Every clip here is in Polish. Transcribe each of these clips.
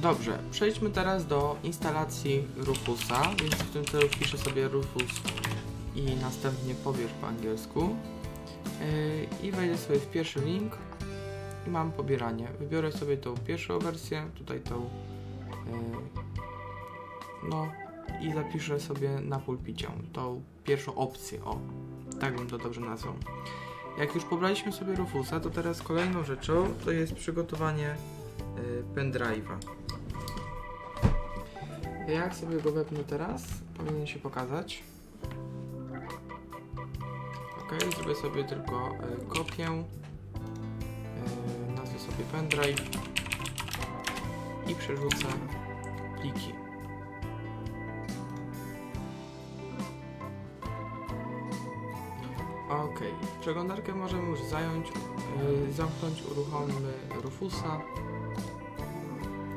Dobrze, przejdźmy teraz do instalacji Rufusa, więc w tym celu wpiszę sobie Rufus i następnie pobierz po angielsku. Yy, I wejdę sobie w pierwszy link i mam pobieranie. Wybiorę sobie tą pierwszą wersję, tutaj tą yy, no i zapiszę sobie na pulpicie tą pierwszą opcję, o, tak bym to dobrze nazwał. Jak już pobraliśmy sobie Rufusa, to teraz kolejną rzeczą to jest przygotowanie yy, pendrive'a. Jak sobie go wepnę teraz, powinien się pokazać. Ok, zrobię sobie tylko y, kopię. Y, nazwę sobie pendrive i przerzucę pliki. Ok, przeglądarkę możemy już zająć, y, zamknąć, uruchomimy Rufusa.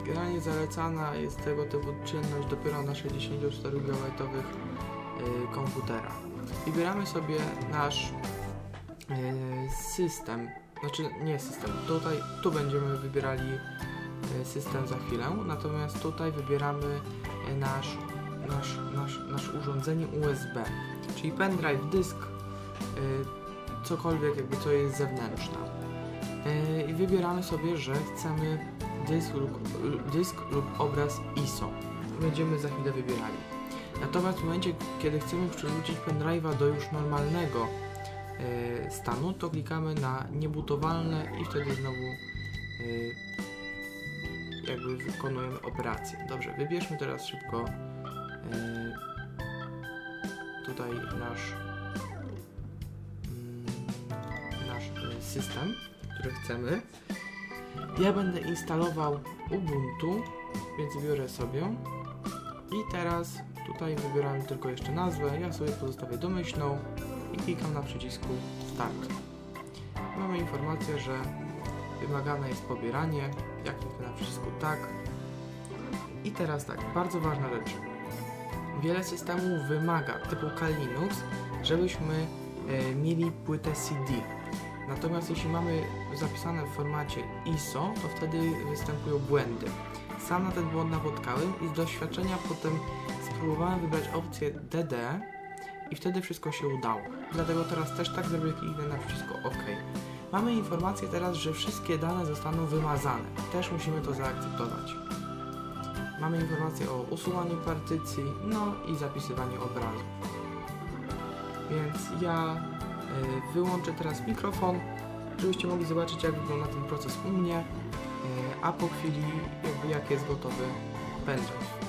Generalnie zalecana jest tego typu czynność dopiero na 64 GB y, komputerach. Wybieramy sobie nasz y, system, znaczy nie system, tutaj tu będziemy wybierali y, system za chwilę, natomiast tutaj wybieramy nasz, nasz, nasz, nasz urządzenie USB, czyli pendrive, dysk, cokolwiek jakby co jest zewnętrzne. I wybieramy sobie, że chcemy dysk lub, dysk lub obraz ISO. Będziemy za chwilę wybierali. Natomiast w momencie, kiedy chcemy przerzucić pendrive'a do już normalnego e, stanu, to klikamy na niebutowalne i wtedy znowu e, jakby wykonujemy operację. Dobrze, wybierzmy teraz szybko e, tutaj nasz mm, nasz system, który chcemy. Ja będę instalował Ubuntu, więc biorę sobie i teraz tutaj wybieram tylko jeszcze nazwę, ja sobie pozostawię domyślną i klikam na przycisku Start. Mamy informację, że wymagane jest pobieranie, jak kliknę na przycisku Tak. I teraz tak, bardzo ważna rzecz. Wiele systemów wymaga, typu Linux, żebyśmy e, mieli płytę CD. Natomiast jeśli mamy zapisane w formacie ISO, to wtedy występują błędy. Sam na ten błąd napotkałem i z doświadczenia potem spróbowałem wybrać opcję DD i wtedy wszystko się udało. Dlatego teraz też tak zrobię, kliknę na przycisku OK. Mamy informację teraz, że wszystkie dane zostaną wymazane. Też musimy to zaakceptować. Mamy informację o usuwaniu partycji, no i zapisywaniu obrazu. Więc ja y, wyłączę teraz mikrofon, żebyście mogli zobaczyć jak wygląda ten proces u mnie, y, a po chwili jak jest gotowy pendrive.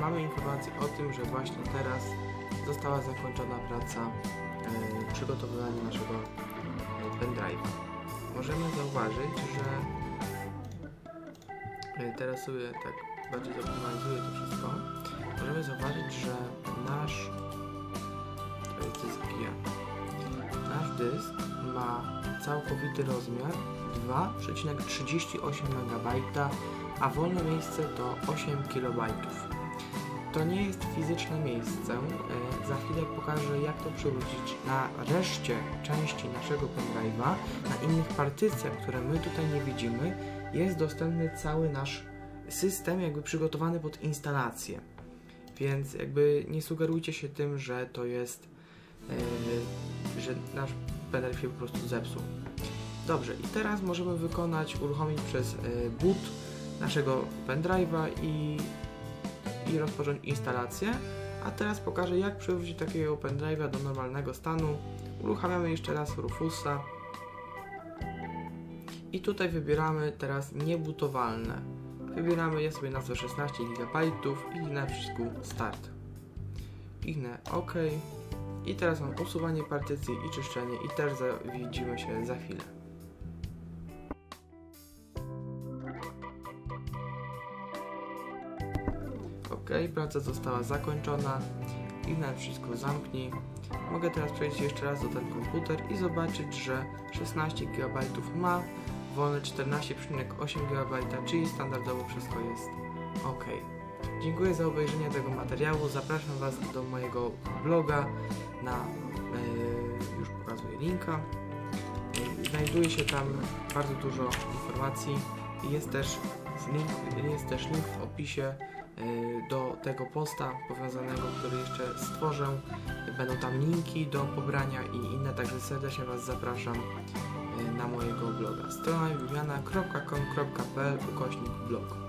Mamy informację o tym, że właśnie teraz została zakończona praca e, przygotowywania naszego pendrive'a. Możemy zauważyć, że e, teraz sobie tak bardziej zoptymalizuję to wszystko. Możemy zauważyć, że nasz to jest dysk G. Nasz dysk ma całkowity rozmiar 2,38 MB, a wolne miejsce to 8 KB. To nie jest fizyczne miejsce. E, Za chwilę pokażę, jak to przywrócić na reszcie części naszego pendrive'a, na innych partycjach, które my tutaj nie widzimy, jest dostępny cały nasz system, jakby przygotowany pod instalację. Więc jakby nie sugerujcie się tym, że to jest, e, że nasz pendrive się po prostu zepsuł. Dobrze, i teraz możemy wykonać, uruchomić przez e, boot naszego pendrive'a i, i rozpocząć instalację. A teraz pokażę, jak przywrócić takiego pendrive'a do normalnego stanu. Uruchamiamy jeszcze raz Rufusa. I tutaj wybieramy teraz niebutowalne. Wybieramy je sobie nazwę 16 GB i na przycisku Start. Kliknę OK. I teraz mam usuwanie partycji i czyszczenie i też widzimy się za chwilę. OK, praca została zakończona. Kliknę na przycisku zamknij. Mogę teraz przejść jeszcze raz do ten komputer i zobaczyć, że 16 GB ma wolne 14,8 GB, czyli standardowo wszystko jest ok. Dziękuję za obejrzenie tego materiału. Zapraszam Was do mojego bloga na e, już pokazuję linka. Znajduje się tam bardzo dużo informacji. Jest też link, jest też link w opisie do tego posta powiązanego, który jeszcze stworzę. Będą tam linki do pobrania i inne, także serdecznie Was zapraszam e, na mojego bloga. Strona wymiana.com.pl ukośnik blog.